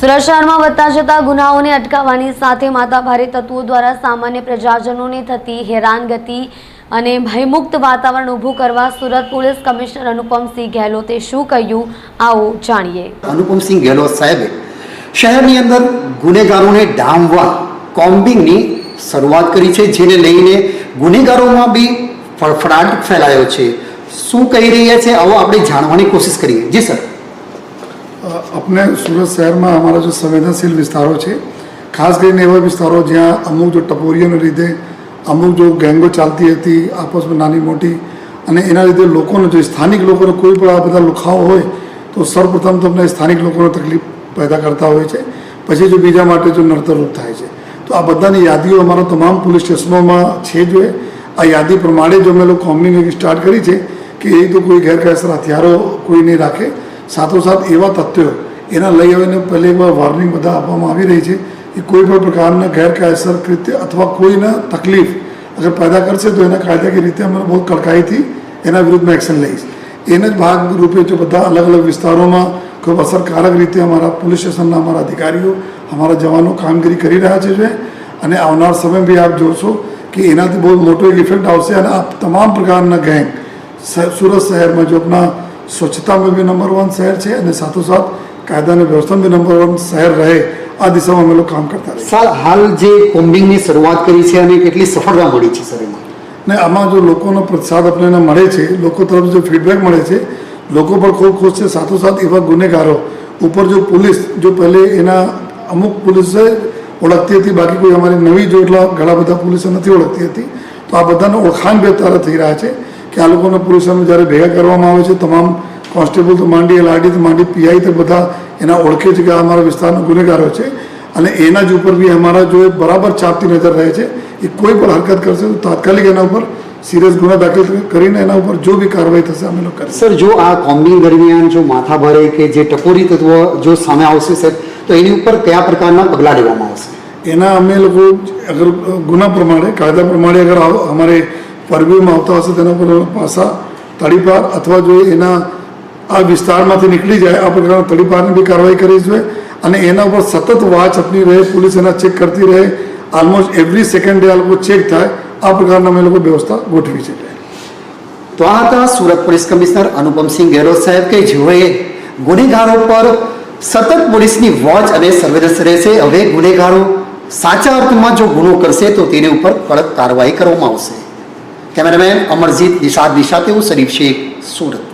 સુરત વધતા જતા ગુનાઓને અટકાવવાની સાથે માતાભારે તત્વો દ્વારા સામાન્ય પ્રજાજનોને થતી હેરાનગતિ અને ભયમુક્ત વાતાવરણ ઊભું કરવા સુરત પોલીસ કમિશનર અનુપમસિંહ ગેહલોતે શું કહ્યું, આવો જાણીએ. અનુપમસિંહ ગેહલોત સાહેબે શહેરની અંદર ગુનેગારોને ડામવા કોમ્બિંગની શરૂઆત કરી છે, જેને લઈને ગુનેગારોમાં બી ફફડાટ ફેલાયો છે. શું કહી રહ્યા છે, આવો આપણે જાણવાની કોશિશ કરીએ. જી સર. અપને સુરત શહેરમાં અમારા જે સંવેદનશીલ વિસ્તારો છે, ખાસ કરીને એવા વિસ્તારો જ્યાં અમુક જો ટપોરીઓને લીધે અમુક જો ગેંગો ચાલતી હતી આપસમાં નાની મોટી, અને એના લીધે લોકોને જો સ્થાનિક લોકોને કોઈ પણ આ બધા લુખાવો હોય, તો સૌપ્રથમ તમને સ્થાનિક લોકોને તકલીફ પેદા કરતા હોય છે. પછી જો બીજા માટે જો નડતરરૂપ થાય છે. તો આ બધાની યાદીઓ અમારા તમામ પોલીસ સ્ટેશનોમાં છે જો આ યાદી પ્રમાણે જો અમે લોકો કોમ્યુનિકેશન સ્ટાર્ટ કરી છે કે એ તો કોઈ ગેરકાયસર હથિયારો કોઈ નહીં રાખે સાથોસાથ એવા તથ્યો એના લઈ આવીને પહેલી એકવાર વોર્નિંગ બધા આપવામાં આવી રહી છે કે કોઈ પણ પ્રકારના ગેરકાયદેસર કૃત્ય અથવા કોઈને તકલીફ અગર પેદા કરશે તો એના કાયદાકીય રીતે અમે બહુ કડકાઈથી એના વિરુદ્ધમાં એક્શન લઈશ. એને જ ભાગ રૂપે જો બધા અલગ અલગ વિસ્તારોમાં ખૂબ અસરકારક રીતે અમારા પોલીસ સ્ટેશનના અમારા અધિકારીઓ, અમારા જવાનો કામગીરી કરી રહ્યા છે અને આવનાર સમય બી આપ જોશો કે એનાથી બહુ મોટો એક ઇફેક્ટ આવશે અને આ તમામ પ્રકારના ગેંગ સુરત શહેરમાં જો આપણા સ્વચ્છતામાં બી નંબર વન શહેર છે અને સાથોસાથ કાયદાની વ્યવસ્થામાં બી નંબર વન શહેર રહે. આ દિશામાં અમે લોકો કામ કરતા રહીએ. સર હાલ જે કોમ્બિંગની શરૂઆત કરી છે અને કેટલી સફળતા મળી છે સર એમાં? ને આમાં જો લોકોનો પ્રતિસાદ આપણને મળે છે લોકો તરફ જો ફીડબેક મળે છે લોકો પણ ખૂબ ખુશ છે. સાથોસાથ એવા ગુનેગારો ઉપર જો પોલીસ જો પહેલે એના અમુક પોલીસે ઓળખતી હતી બાકી કોઈ અમારી નવી જો એટલા ઘણા બધા પોલીસો નથી ઓળખતી હતી તો આ બધાનો ઓળખાણ બે અત્યારે થઈ રહ્યા છે. કે આ લોકોને પોલીસોને જ્યારે ભેગા કરવામાં આવે છે તમામ કોન્સ્ટેબલ તો માંડી એલઆરડી માંડી પીઆઈ તો બધા એના ઓળખે છે કે આ અમારા વિસ્તારના ગુનેગારો છે. અને એના જ ઉપર બી અમારા જો બરાબર ચાપતી નજર રહે છે એ કોઈ પણ હરકત કરશે તો તાત્કાલિક એના ઉપર સિરિયસ ગુના દાખલ કરીને એના ઉપર જો બી કાર્યવાહી થશે અમે લોકો સર જો આ કોમ્બિંગ દરમિયાન જો માથા ભરે કે જે ટકોરી તત્વો જો સામે આવશે સર તો એની ઉપર કયા પ્રકારના પગલાં લેવામાં આવશે? એના અમે લોકો અગર ગુના પ્રમાણે કાયદા પ્રમાણે અગર આવ- અમારે પરવ્યુમાં આવતા હશે તેના પર પાસા તડીપાર અથવા જો એના આ વિસ્તારમાંથી નીકળી જાય, આ પ્રકારના તડીપારની બી કાર્યવાહી કરવી જોઈએ અને એના ઉપર સતત વાચ આપની રહે, પોલીસ એના ચેક કરતી રહે ઓલમોસ્ટ એવરી સેકન્ડ ડે આ લોકો ચેક થાય, આ પ્રકારના અમે લોકો વ્યવસ્થા ગોઠવી છે. તો આ હતા સુરત પોલીસ કમિશનર અનુપમસિંહ ગેહલોત સાહેબ કે જેઓએ ગુનેગારો પર સતત પોલીસની વોચ અને સર્વેલન્સ રહેશે. હવે ગુનેગારો સાચા અર્થમાં જો ગુનો કરશે તો તેની ઉપર કડક કાર્યવાહી કરવામાં આવશે. કેમેરામેન અમરજીત દિશા દિશા તેવું શરીફ શેખ સુરત